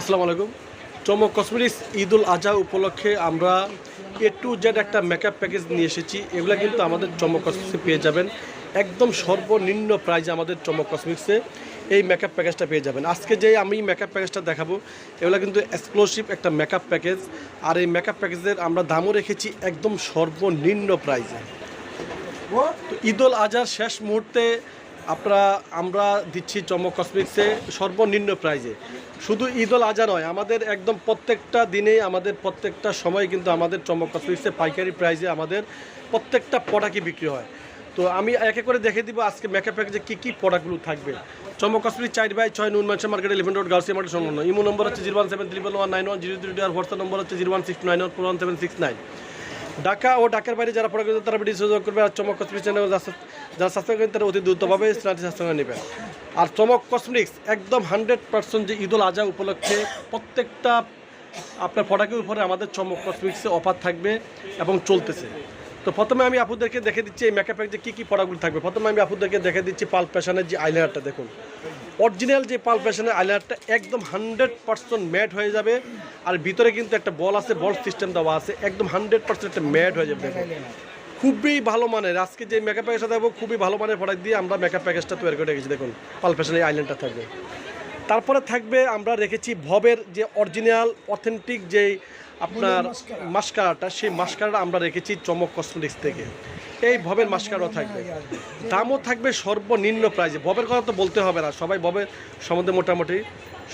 আসসালামু আলাইকুম। চমক কসমেটিক্স ঈদ উল আজহা উপলক্ষে আমরা এ টু জেড একটা মেকআপ প্যাকেজ নিয়ে এসেছি। এগুলো কিন্তু আমাদের চমক কসমেটিক্সে পেয়ে যাবেন। একদম সর্বনিম্ন প্রাইজে আমাদের চমক কসমেটিক্সে এই মেকআপ প্যাকেজটা পেয়ে যাবেন। আজকে যে আমি মেকআপ প্যাকেজটা দেখাবো, এগুলো কিন্তু এক্সক্লুসিভ একটা মেকআপ প্যাকেজ আর এই মেকআপ প্যাকেজের আমরা দামও রেখেছি একদম সর্বনিম্ন প্রাইজে তো ঈদ উল আজহার শেষ মুহূর্তে আপনারা, আমরা দিচ্ছি চমক কসমিক্সে সর্বনিম্ন প্রাইজে শুধু ঈদ উল আজহা নয়, আমাদের একদম প্রত্যেকটা দিনে আমাদের প্রত্যেকটা সময় কিন্তু আমাদের চমক কসমিক্সে পাইকারি প্রাইজে আমাদের প্রত্যেকটা প্রোডাক্টই বিক্রি হয়। তো আমি এক করে দেখে দিব আজকে মেকআপ প্যাকেজে কী কী প্রোডাক্টগুলো থাকবে। চমক কসমিক চার বাই ছয় নুন মানসা মার্কেট ইলেভেন রোড গার্সি মার্কেট সংলগ্ন ইমো নম্বর হচ্ছে zero one seven triple one nine one zero three আর হোয়াটসঅ্যাপ নম্বর হচ্ছে zero one six nine one four one seven six nine Dhaka ও ঢাকার বাইরে যারা পড়া করবে তারা ভিডিও সুযোগ করবে আর চমক কসমেটিক্স চ্যানেল যারা সাবস্ক্রাইব করেন তারা অতি দ্রুতভাবে চ্যানেলটি সাবস্ক্রাইব করে নেবেন। আর চমক কসমেটিক্স একদম হান্ড্রেড পার্সেন্ট যে ঈদুল আজহা উপলক্ষে প্রত্যেকটা আপনার প্রোডাক্টের উপরে আমাদের চমক কসমেটিক্সে অফার থাকবে এবং চলতেছে। তো প্রথমে আমি আপুদেরকে দেখে দিচ্ছি এই মেকআপের যে কী কী প্রোডাক্টগুলো থাকবে। প্রথমে আমি আপুদেরকে দেখে দিচ্ছি পাল প্যাশনের যে আইলাইনারটা দেখুন। অরিজিনাল যে পাল প্যাশনের আইলাইনারটা একদম হান্ড্রেড পার্সেন্ট ম্যাট হয়ে যাবে। আর ভিতরে কিন্তু একটা বল আছে বল সিস্টেম দেওয়া আছে একদম হান্ড্রেড পার্সেন্ট একটা ম্যাট হয়ে যাবে খুবই ভালো মানের। আজকে যে মেকআপ প্যাকেজটা দেবো খুবই ভালো মানের প্রোডাক্ট দিয়ে আমরা মেকআপ প্যাকেজটা তৈরি করে রেখেছি দেখুন। পাল প্যাশনের আইল্যান্ডটা থাকবে। তারপরে থাকবে আমরা রেখেছি ভবের যে অরিজিনাল অথেন্টিক যে আপনার মাস্কারাটা সেই মাস্কারাটা আমরা রেখেছি চমক কসমেটিক্স থেকে। এই ভবের মাস্কারও থাকবে। দামও থাকবে সর্বনিম্ন প্রাইজে। ভবের কথা তো বলতে হবে না। সবাই ভবের সম্বন্ধে মোটামুটি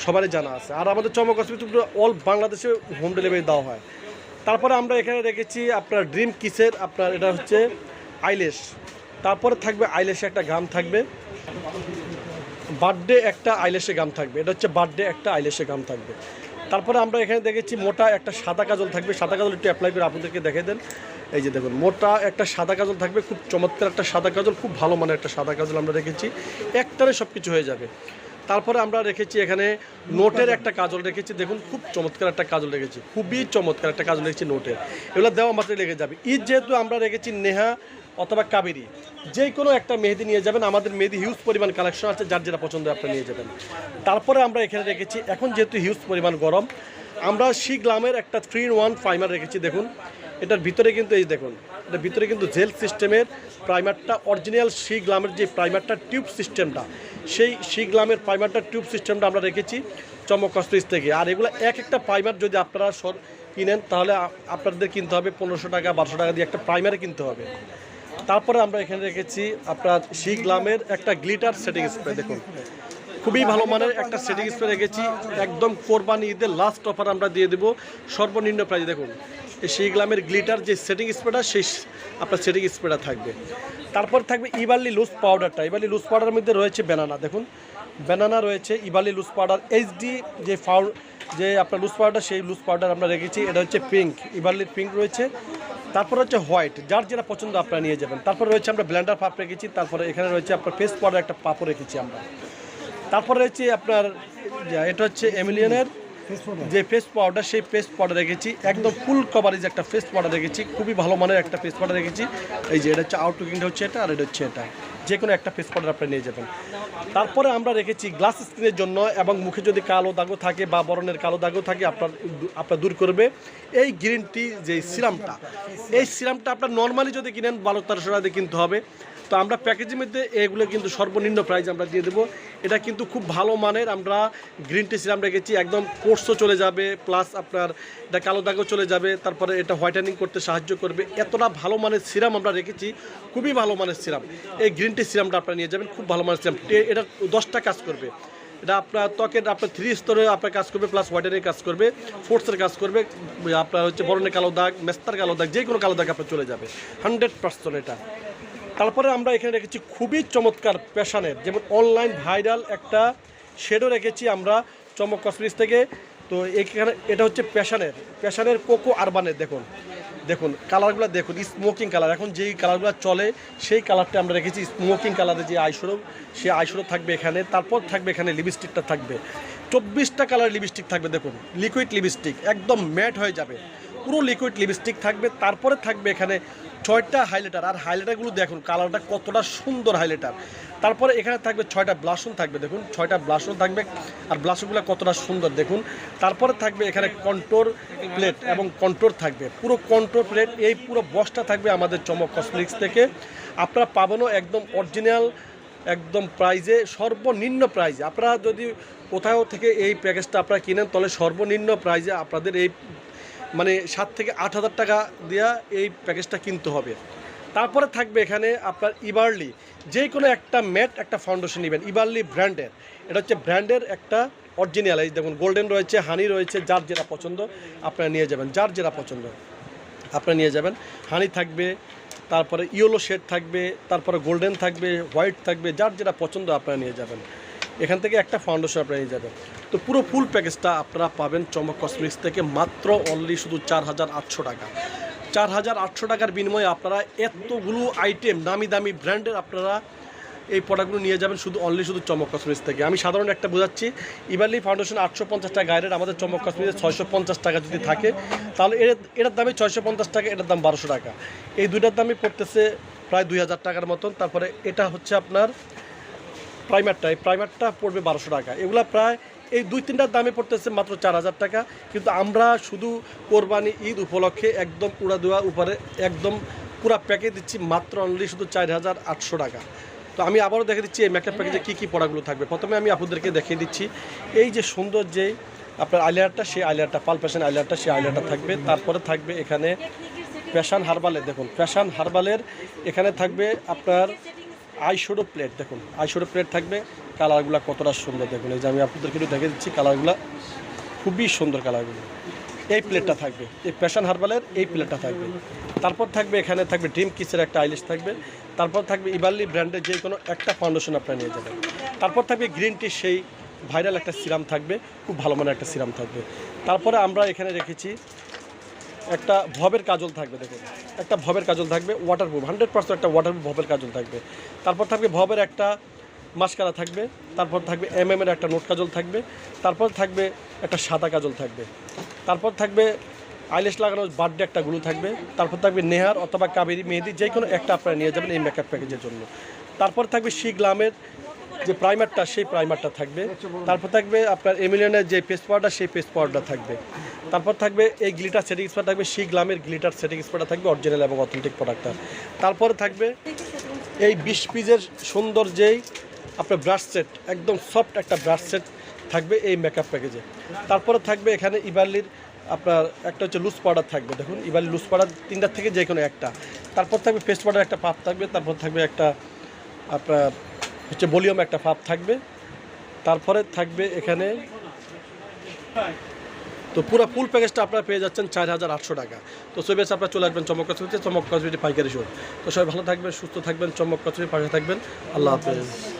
সবারই জানা আছে। আর আমাদের চমক কসমেটিক্স অল বাংলাদেশে হোম ডেলিভারি দেওয়া হয়। তারপরে আমরা এখানে রেখেছি আপনার ড্রিম কিসের, আপনার এটা হচ্ছে আইলেশ। তারপরে থাকবে আইলেশে একটা গাম থাকবে। বার্থডে একটা আইলেশে গাম থাকবে। এটা হচ্ছে বার্থডে একটা আইলেশে গাম থাকবে। তারপরে আমরা এখানে দেখেছি মোটা একটা সাদা কাজল থাকবে। সাদা কাজল একটু অ্যাপ্লাই করে আপনাদেরকে দেখে দেন। এই যে দেখুন, মোটা একটা সাদা কাজল থাকবে, খুব চমৎকার একটা সাদা কাজল, খুব ভালো মানের একটা সাদা কাজল আমরা রেখেছি। একটারে সব কিছু হয়ে যাবে। তারপরে আমরা রেখেছি এখানে নোটের একটা কাজল রেখেছি। দেখুন, খুব চমৎকার একটা কাজল রেখেছি। খুবই চমৎকার একটা কাজল রেখেছি নোটের। এগুলো দেওয়া মাত্র লেগে যাবে। ঈদ যেহেতু আমরা রেখেছি, নেহা অথবা কাবেরি। যে কোনো একটা মেহেদি নিয়ে যাবেন। আমাদের মেহেদি হিউজ পরিমাণ কালেকশন আছে। যার যেটা পছন্দ আপনি নিয়ে যাবেন। তারপরে আমরা এখানে রেখেছি, এখন যেহেতু হিউজ পরিমাণ গরম, আমরা শি গ্লামের একটা থ্রি ইন ওয়ান প্রাইমার রেখেছি, দেখুন। এটার ভিতরে কিন্তু এই দেখুন, এটার ভিতরে কিন্তু জেল সিস্টেমের প্রাইমারটা অরিজিনাল শি গ্লামের যে প্রাইমারটা টিউব সিস্টেমটা সেই শি গ্লামের প্রাইমারটা টিউব সিস্টেমটা আমরা রেখেছি চমক কস্টিস থেকে আর এগুলো এক একটা প্রাইমার যদি আপনারা কিনেন, তাহলে আপনাদের কিনতে হবে পনেরোশো টাকা, বারোশো টাকা দিয়ে একটা প্রাইমারে কিনতে হবে। তারপরে আমরা এখানে রেখেছি আপনার শি গ্লামের একটা গ্লিটার সেটিং স্প্রে, দেখুন। খুবই ভালো মানের একটা সেটিং স্প্রে রেখেছি। একদম কোরবানি ঈদের লাস্ট অফার আমরা দিয়ে দেবো। সর্বনিম্ন প্রাইস দেখুন, এই সেই গ্লামের গ্লিটার যে সেটিং স্প্রেটা, সেই আপনার সেটিং স্প্রেটা থাকবে। তারপর থাকবে ইবারলি লুজ পাউডারটা ইবারলি লুজ পাউডারের মধ্যে রয়েছে ব্যানানা দেখুন। ব্যানানা রয়েছে ইবারলি লুজ পাউডার এইচডি যে ফাউ যে আপনার লুজ পাউডার সেই লুজ পাউডার আমরা রেখেছি। এটা হচ্ছে পিঙ্ক ইবারলির পিঙ্ক রয়েছে। তারপর হচ্ছে হোয়াইট, যার যেটা পছন্দ আপনারা নিয়ে যাবেন। তারপর রয়েছে আমরা ব্ল্যান্ডার পাপ রেখেছি, তারপরে এখানে রয়েছে আপনার ফেস পাউডার, একটা পাপ রেখেছি আমরা। তারপরে রয়েছে আপনার এটা হচ্ছে এমিলিয়নের যে ফেস পাউডার সেই ফেস পাউডার রেখেছি একদম ফুল কভারেজ একটা ফেস পাউডার রেখেছি খুবই ভালো মানের একটা ফেস পাউডার রেখেছি এই যে এটা হচ্ছে আউটলুকিংটা হচ্ছে এটা, আর এটা হচ্ছে এটা। যে কোনো একটা ফেস পাউডার আপনি নিয়ে যাবেন। তারপরে আমরা রেখেছি গ্লাস স্ক্রিনের জন্য, এবং মুখে যদি কালো দাগও থাকে বা বরণের কালো দাগও থাকে, আপনার আপনার দূর করবে। এই গ্রিন টি যে সিরামটা এই সিরামটা আপনার নর্মালি যদি কিনেন বারো তেরোশো টাকা কিনতে হবে। তো আমরা প্যাকেজের মধ্যে এগুলো কিন্তু সর্বনিম্ন প্রাইস আমরা দিয়ে দেবো। এটা কিন্তু খুব ভালো মানের, আমরা গ্রিন টি সিরাম রেখেছি, একদম কোর্সও চলে যাবে প্লাস আপনার এটা কালো দাগও চলে যাবে, তারপরে এটা হোয়াইটেনিং করতে সাহায্য করবে। এতটা ভালো মানের সিরাম আমরা রেখেছি, খুবই ভালো মানের সিরাম এই গ্রিন টি সিরামটা আপনারা নিয়ে যাবেন, খুব ভালো মানের সিরাম এটা দশটা কাজ করবে। এটা আপনার ত্বকের, আপনার থ্রি স্তরে আপনার কাজ করবে প্লাস হোয়াইটেনের কাজ করবে ফোর্সের কাজ করবে, আপনার হচ্ছে বরণের কালো দাগ, মেস্তার কালো দাগ যে কোনো কালো দাগ আপনার চলে যাবে। হান্ড্রেড পার্সেন্ট এটা। তারপরে আমরা এখানে রেখেছি খুবই চমৎকার প্যাশানের যেমন অনলাইন ভাইরাল একটা শেডও রেখেছি আমরা চমক কসমেটিক্স থেকে। তো এখানে এটা হচ্ছে প্যাশানের প্যাশানের কোকো আরবানের দেখুন। দেখুন কালারগুলো দেখুন স্মোকিং কালার এখন যেই কালারগুলো চলে, সেই কালারটা আমরা রেখেছি স্মোকিং কালারের যে আইশোরো সেই আইশোরো থাকবে এখানে, তারপর থাকবে এখানে লিপস্টিকটা থাকবে। চব্বিশটা কালার লিপস্টিক থাকবে দেখুন লিকুইড লিপস্টিক একদম ম্যাট হয়ে যাবে। পুরো লিকুইড লিপস্টিক থাকবে, তারপরে থাকবে এখানে ছয়টা হাইলাইটার আর হাইলাইটারগুলো দেখুন কালারটা কতটা সুন্দর হাইলাইটার তারপরে এখানে থাকবে ছয়টা ব্লাশন থাকবে, দেখুন, ছয়টা ব্লাশন থাকবে, আর ব্লাশনগুলো কতটা সুন্দর, দেখুন। তারপরে থাকবে এখানে কন্ট্রোর প্লেট এবং কন্ট্রোর থাকবে। পুরো কন্ট্রোর প্লেট এই পুরো বসটা থাকবে আমাদের চমক কসমেটিক্স থেকে। আপনারা পাবেনও একদম অরিজিনাল একদম প্রাইজে সর্বনিম্ন প্রাইজে আপনারা যদি কোথাও থেকে এই প্যাকেজটা আপনারা কিনেন, তাহলে সর্বনিম্ন প্রাইজে আপনাদের এই মানে সাত থেকে আট হাজার টাকা দেওয়া এই প্যাকেজটা কিনতে হবে। তারপরে থাকবে এখানে আপনার ইবার্লি যে কোনো একটা ম্যাট, একটা ফাউন্ডেশন নেবেন। ইবার্লি ব্র্যান্ডের এটা হচ্ছে ব্র্যান্ডের একটা অরিজিনাল এই দেখুন গোল্ডেন রয়েছে হানি রয়েছে, যার যেটা পছন্দ আপনারা নিয়ে যাবেন, যার যেটা পছন্দ আপনারা নিয়ে যাবেন। হানি থাকবে, তারপরে ইয়েলো শেড থাকবে, তারপরে গোল্ডেন থাকবে হোয়াইট থাকবে, যার যেটা পছন্দ আপনারা নিয়ে যাবেন। এখান থেকে একটা ফাউন্ডেশন আপনারা নিয়ে যাবেন। তো পুরো ফুল প্যাকেজটা আপনারা পাবেন চমক কসমেটিক্স থেকে মাত্র অনলি শুধু চার হাজার আটশো টাকা। চার হাজার আটশো টাকার বিনিময়ে আপনারা এতগুলো আইটেম দামি দামি ব্র্যান্ডের আপনারা এই প্রোডাক্টগুলো নিয়ে যাবেন শুধু অনলি শুধু চমক কসমেটিক্স থেকে। আমি সাধারণ একটা বোঝাচ্ছি ইবারলি ফাউন্ডেশন আটশো পঞ্চাশ টাকা গাইডের আমাদের চমক কসমেটিক্স ছয়শো পঞ্চাশ টাকা যদি থাকে, তাহলে এর, এটার দামে ছয়শো পঞ্চাশ টাকা, এটার দাম বারোশো টাকা। এই দুইটার দামই পড়তেছে প্রায় দুই হাজার টাকার মতন। তারপরে এটা হচ্ছে আপনার প্রাইমারটা, এই প্রাইমারটা পড়বে বারোশো টাকা। এগুলা প্রায় এই দুই তিনটার দামে পড়তেছে মাত্র চার হাজার টাকা। কিন্তু আমরা শুধু কোরবানি ঈদ উপলক্ষে একদম উড়া দেওয়া উপরে, একদম পুরা প্যাকেজ দিচ্ছি মাত্র অনলি শুধু চার হাজার আটশো টাকা। তো আমি আবারও দেখে দিচ্ছি এই মেকআপ প্যাকেজে কী কী প্রোডাক্টগুলো থাকবে। প্রথমে আমি আপনাদেরকে দেখিয়ে দিচ্ছি, এই যে সুন্দর যে আপনার আইলারটা সেই আইলারটা প্যাশন আইলারটা সেই আইলারটা থাকবে। তারপরে থাকবে এখানে প্যাশান হার্বালের, দেখুন প্যাশান হার্বালের এখানে থাকবে আপনার আইশোডো প্লেট, দেখুন আইশোডো প্লেট থাকবে, কালারগুলো কতটা সুন্দর, দেখুন, এই যে আমি আপনাদেরকে একটু দেখে দিচ্ছি, কালারগুলো খুবই সুন্দর কালারগুলো। এই প্লেটটা থাকবে, এই প্যাশন হার্বালের এই প্লেটটা থাকবে। তারপর থাকবে, এখানে থাকবে ড্রিম কিসের একটা আইলিশ থাকবে। তারপর থাকবে ইবার্লি ব্র্যান্ডের যে কোনো একটা ফাউন্ডেশন আপনারা নিয়ে যাবেন। তারপর থাকবে গ্রিন টি, সেই ভাইরাল একটা সিরাম থাকবে, খুব ভালো মানের একটা সিরাম থাকবে। তারপরে আমরা এখানে রেখেছি একটা ভবের কাজল থাকবে, দেখুন। একটা ভবের কাজল থাকবে ওয়াটারপ্রুফ হান্ড্রেড পার্সেন্ট একটা ওয়াটারপ্রুফ ভবের কাজল থাকবে। তারপর থাকবে ভবের একটা মাস্কারা থাকবে, তারপর থাকবে এম এর একটা নোট কাজল থাকবে, তারপর থাকবে একটা সাদা কাজল থাকবে। তারপর থাকবে আইলেশ লাগানোর বার্থডে একটা গুলো থাকবে, তারপর থাকবে নেহার অথবা কাবেরি মেহেদি যে কোনো একটা আপনারা নিয়ে যাবেন এই মেকআপ প্যাকেজের জন্য। তারপর থাকবে শি গ্লামের যে প্রাইমারটা সেই প্রাইমারটা থাকবে। তারপর থাকবে আপনার এমিলিয়নের যে পেস্ট পাউডার সেই পেস্ট পাউডার থাকবে। তারপর থাকবে এই গ্লিটার সেটিং স্প্রে থাকবে শি গ্লামের গ্লিটার সেটিং স্প্রেটা থাকবে অরিজিনাল এবং অথেন্টিক প্রোডাক্টটা তারপরে থাকবে এই বিশ পিসের সুন্দর যেই আপনার ব্রাশ সেট একদম সফট একটা ব্রাশ সেট থাকবে এই মেকআপ প্যাকেজে তারপরে থাকবে এখানে ইবার্লির আপনার একটা হচ্ছে লুজ পাউডার থাকবে। দেখুন ইবার্লি লুজ পাউডার তিনটার থেকে যে কোনো একটা। তারপর থাকবে পেস্ট পাউডার একটা পাপ থাকবে, তারপর থাকবে একটা আপনার হচ্ছে ভলিউম একটা পাপ থাকবে। তারপরে থাকবে এখানে তো পুরো ফুল প্যাকেজটা আপনারা পেয়ে যাচ্ছেন চার হাজার আটশো টাকা। তো সব বেশ আপনারা চলে আসবেন চমক কচুরিতে চমক কচুরিটি পাইকারি শোর তো সবাই ভালো থাকবেন, সুস্থ থাকবেন, চমক কচুরি পাশে থাকবেন। আল্লাহ হাফেজ।